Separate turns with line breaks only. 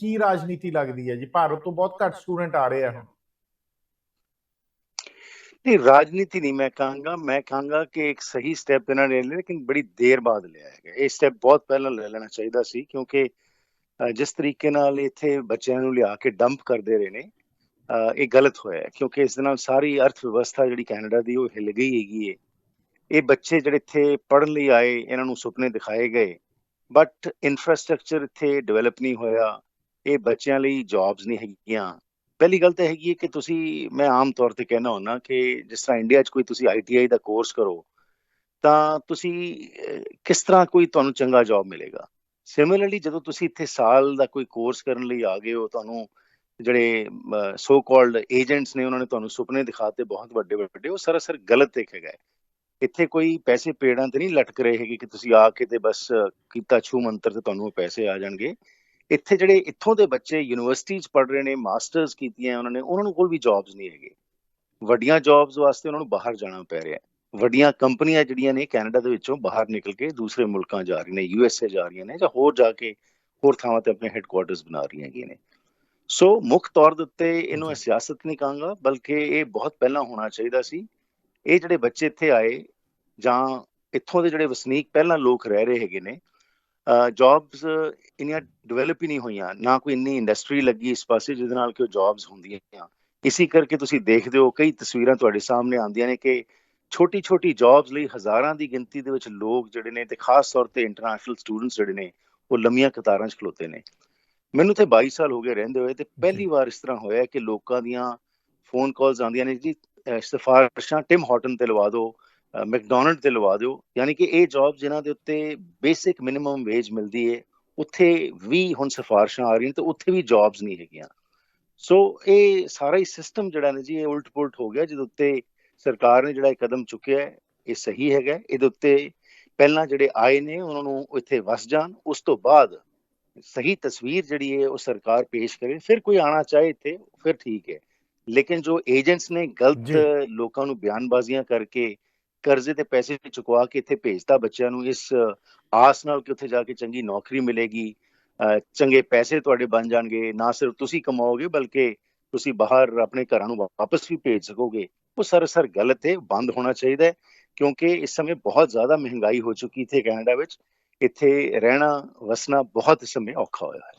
ਕੀ ਰਾਜਨੀਤੀ ਲੱਗਦੀ ਹੈ ਜੀ? ਭਾਰਤ ਤੋਂ ਬਹੁਤ ਘੱਟ ਸਟੂਡੈਂਟ ਆ ਰਹੇ ਆ ਹੁਣ।
ਨਹੀਂ, ਰਾਜਨੀਤੀ ਨਹੀਂ ਮੈਂ ਕਹਾਂਗਾ। ਮੈਂ ਕਹਾਂਗਾ ਕਿ ਇੱਕ ਸਹੀ ਸਟੈਪ ਇਹਨਾਂ ਨੇ ਲਿਆ, ਲੇਕਿਨ ਬੜੀ ਦੇਰ ਬਾਅਦ ਲਿਆ ਹੈਗਾ। ਇਹ ਸਟੈਪ ਬਹੁਤ ਪਹਿਲਾਂ ਲੈ ਲੈਣਾ ਚਾਹੀਦਾ ਸੀ, ਕਿਉਂਕਿ ਜਿਸ ਤਰੀਕੇ ਨਾਲ ਇੱਥੇ ਬੱਚਿਆਂ ਨੂੰ ਲਿਆ ਕੇ ਡੰਪ ਕਰਦੇ ਰਹੇ ਨੇ ਇਹ ਗਲਤ ਹੋਇਆ ਕਿਉਂਕਿ ਇਸ ਦੇ ਨਾਲ ਸਾਰੀ ਅਰਥ ਵਿਵਸਥਾ ਜਿਹੜੀ ਕੈਨੇਡਾ ਦੀ, ਉਹ ਹਿੱਲ ਗਈ ਹੈਗੀ ਹੈ। ਇਹ ਬੱਚੇ ਜਿਹੜੇ ਇੱਥੇ ਪੜਨ ਲਈ ਆਏ, ਇਹਨਾਂ ਨੂੰ ਸੁਪਨੇ ਦਿਖਾਏ ਗਏ। ਬਟ ਇਨਫਰਾਸਟ੍ਰਕਚਰ ਇੱਥੇ ਡਿਵੈਲਪ ਨਹੀਂ ਹੋਇਆ। ਇਹ ਬੱਚਿਆਂ ਲਈ ਜੌਬਸ ਨਹੀਂ ਹੈਗੀਆਂ। ਪਹਿਲੀ ਗੱਲ ਤਾਂ ਹੈਗੀ ਹੈ ਕਿ ਤੁਸੀਂ, ਮੈਂ ਆਮ ਤੌਰ ਤੇ ਕਹਿਣਾ ਹੁੰਦਾ ਕਿ ਜਿਸ ਤਰ੍ਹਾਂ ਇੰਡੀਆ 'ਚ ਕੋਈ ਤੁਸੀਂ ਆਈਟੀਆਈ ਦਾ ਕੋਰਸ ਕਰੋ, ਤਾਂ ਤੁਸੀਂ ਕਿਸ ਤਰ੍ਹਾਂ ਕੋਈ ਤੁਹਾਨੂੰ ਚੰਗਾ ਜੌਬ ਮਿਲੇਗਾ? ਸਿਮਿਲਰਲੀ ਜਦੋਂ ਤੁਸੀਂ ਇੱਥੇ ਸਾਲ ਦਾ ਕੋਈ ਕੋਰਸ ਕਰਨ ਲਈ ਆ ਗਏ ਹੋ, ਤੁਹਾਨੂੰ ਜਿਹੜੇ ਸੋ ਕਾਲਡ ਏਜੰਟਸ ਨੇ, ਉਹਨਾਂ ਨੇ ਤੁਹਾਨੂੰ ਸੁਪਨੇ ਦਿਖਾਤੇ ਬਹੁਤ ਵੱਡੇ ਵੱਡੇ, ਉਹ ਸਰਾਸਰ ਗਲਤ ਇੱਕ ਹੈਗਾ ਇੱਥੇ ਕੋਈ ਪੈਸੇ ਪੇੜਾਂ ਤੇ ਨਹੀਂ ਲਟਕ ਰਹੇ ਹੈਗੇ ਕਿ ਤੁਸੀਂ ਆ ਕੇ ਤੇ ਬਸ ਕੀਤਾ ਛੂ ਮੰਤਰ ਤੇ ਤੁਹਾਨੂੰ ਪੈਸੇ ਆ ਜਾਣਗੇ। ਇੱਥੇ ਜਿਹੜੇ ਇੱਥੋਂ ਦੇ ਬੱਚੇ ਯੂਨੀਵਰਸਿਟੀ 'ਚ ਪੜ੍ਹ ਰਹੇ ਨੇ ਮਾਸਟਰਸ ਕੀਤੀਆਂ ਉਹਨਾਂ ਨੇ, ਉਹਨਾਂ ਨੂੰ ਕੋਲ ਵੀ ਜੌਬਸ ਨਹੀਂ ਹੈਗੇ। ਵੱਡੀਆਂ ਜੌਬਸ ਵਾਸਤੇ ਉਹਨਾਂ ਨੂੰ ਬਾਹਰ ਜਾਣਾ ਪੈ ਰਿਹਾ ਵੱਡੀਆਂ ਕੰਪਨੀਆਂ ਜਿਹੜੀਆਂ ਨੇ ਕੈਨੇਡਾ ਦੇ ਵਿੱਚੋਂ ਬਾਹਰ ਨਿਕਲ ਕੇ ਦੂਸਰੇ ਮੁਲਕਾਂ ਜਾ ਰਹੀਆਂ ਨੇ ਯੂ ਐੱਸ ਏ ਜਾ ਰਹੀਆਂ ਨੇ ਜਾਂ ਹੋਰ ਜਾ ਕੇ ਹੋਰ ਥਾਵਾਂ ਤੇ ਆਪਣੇ ਹੈੱਡਕੁਆਰਟਰਸ ਬਣਾ ਰਹੀਆਂ ਹੈਗੀਆਂ ਨੇ। ਸੋ ਮੁੱਖ ਤੌਰ ਦੇ ਉੱਤੇ ਇਹਨੂੰ
ਜੀ।
ਸਿਆਸਤ ਨਹੀਂ ਕਹਾਂਗਾ, ਬਲਕਿ ਇਹ ਬਹੁਤ ਪਹਿਲਾਂ ਹੋਣਾ ਚਾਹੀਦਾ ਸੀ। ਇਹ ਜਿਹੜੇ ਬੱਚੇ ਇੱਥੇ ਆਏ ਜਾਂ ਇੱਥੋਂ ਦੇ ਜਿਹੜੇ ਵਸਨੀਕ ਪਹਿਲਾਂ ਲੋਕ ਰਹਿ ਰਹੇ ਹੈਗੇ ਨੇ ਜੌਬਸ ਇੰਨੀਆਂ ਡਿਵੈਲਪ ਹੀ ਨਹੀਂ ਹੋਈਆਂ ਨਾ ਕੋਈ ਇੰਨੀ ਇੰਡਸਟਰੀ ਲੱਗੀ ਇਸ ਪਾਸੇ ਜਿਹਦੇ ਨਾਲ ਕਿ ਉਹ ਜੌਬਸ ਹੁੰਦੀਆਂ। ਇਸੇ ਕਰਕੇ ਤੁਸੀਂ ਦੇਖਦੇ ਹੋ ਕਈ ਤਸਵੀਰਾਂ ਤੁਹਾਡੇ ਸਾਹਮਣੇ ਆਉਂਦੀਆਂ ਨੇ ਕਿ ਛੋਟੀ ਛੋਟੀ ਜੌਬਸ ਲਈ ਹਜ਼ਾਰਾਂ ਦੀ ਗਿਣਤੀ ਦੇ ਵਿੱਚ ਲੋਕ ਜਿਹੜੇ ਨੇ ਤੇ ਖਾਸ ਤੌਰ ਤੇ ਇੰਟਰਨੈਸ਼ਨਲ ਸਟੂਡੈਂਟਸ ਜਿਹੜੇ ਨੇ ਉਹ ਲੰਮੀਆਂ ਕਤਾਰਾਂ 'ਚ ਖਲੋਤੇ ਨੇ। ਮੈਨੂੰ ਤੇ 22 ਸਾਲ ਹੋ ਗਏ ਰਹਿੰਦੇ ਹੋਏ ਤੇ ਪਹਿਲੀ ਵਾਰ ਇਸ ਤਰ੍ਹਾਂ ਹੋਇਆ ਕਿ ਲੋਕਾਂ ਦੀਆਂ ਫੋਨ ਕਾਲਸ ਆਉਂਦੀਆਂ ਨੇ ਜੀ ਸਿਫਾਰਿਸ਼ਾਂ ਟਿਮ ਹਾਰਟਨ ਤੇ ਲਵਾ ਦਿਓ ਮੈਕਡੋਨਲਡ ਤੇ ਲਵਾ ਦਿਓ ਯਾਨੀ ਕਿ ਇਹ ਜੌਬ ਜਿਨ੍ਹਾਂ ਦੇ ਉੱਤੇ ਬੇਸਿਕ ਮਿਨੀਮਮ ਵੇਜ ਮਿਲਦੀ ਹੈ ਉੱਥੇ ਵੀ ਹੁਣ ਸਿਫਾਰਿਸ਼ਾਂ ਆ ਰਹੀਆਂ ਤੇ ਉੱਥੇ ਵੀ ਜੌਬਸ ਨਹੀਂ ਹੈਗੀਆਂ ਸੋ ਇਹ ਸਾਰਾ ਹੀ ਸਿਸਟਮ ਜਿਹੜਾ ਨੇ ਜੀ ਇਹ ਉਲਟ ਪੁਲਟ ਹੋ ਗਿਆ ਜਿਹਦੇ ਉੱਤੇ ਸਰਕਾਰ ਨੇ ਜਿਹੜਾ ਇਹ ਕਦਮ ਚੁੱਕਿਆ ਹੈ ਇਹ ਸਹੀ ਹੈਗਾ। ਇਹਦੇ ਉੱਤੇ ਪਹਿਲਾਂ ਜਿਹੜੇ ਆਏ ਨੇ ਉਹਨਾਂ ਨੂੰ ਇੱਥੇ ਵਸ ਜਾਣ ਉਸ ਤੋਂ ਬਾਅਦ ਸਹੀ ਤਸਵੀਰ ਜਿਹੜੀ ਹੈ ਉਹ ਸਰਕਾਰ ਪੇਸ਼ ਕਰੇ ਫਿਰ ਕੋਈ ਆਣਾ ਚਾਹੇ ਇੱਥੇ ਫਿਰ ਠੀਕ ਹੈ ਲੇਕਿਨ ਜੋ ਏਜੰਟਸ ਨੇ ਗਲਤ। ਲੋਕਾਂ ਨੂੰ ਬਿਆਨਬਾਜ਼ੀਆਂ ਕਰਕੇ ਕਰਜ਼ੇ ਤੇ ਪੈਸੇ ਚੁਕਵਾ ਕੇ ਇੱਥੇ ਭੇਜਤਾ ਬੱਚਿਆਂ ਨੂੰ, ਇਸ ਆਸ ਨਾਲ ਕਿ ਉੱਥੇ ਜਾ ਕੇ ਚੰਗੀ ਨੌਕਰੀ ਮਿਲੇਗੀ ਚੰਗੇ ਪੈਸੇ ਤੁਹਾਡੇ ਬਣ ਜਾਣਗੇ, ਨਾ ਸਿਰਫ ਤੁਸੀਂ ਕਮਾਓਗੇ ਬਲਕਿ ਤੁਸੀਂ ਬਾਹਰ ਆਪਣੇ ਘਰਾਂ ਨੂੰ ਵਾਪਸ ਵੀ ਭੇਜ ਸਕੋਗੇ। ਉਹ ਸਰਾਸਰ ਗਲਤ ਹੈ ਬੰਦ ਹੋਣਾ ਚਾਹੀਦਾ ਹੈ, ਕਿਉਂਕਿ ਇਸ ਸਮੇਂ ਬਹੁਤ ਜ਼ਿਆਦਾ ਮਹਿੰਗਾਈ ਹੋ ਚੁੱਕੀ ਇੱਥੇ ਕੈਨੇਡਾ ਵਿੱਚ। ਇੱਥੇ ਰਹਿਣਾ, ਵਸਣਾ ਬਹੁਤ ਸਮੇਂ ਔਖਾ ਹੋਇਆ ਹੈ।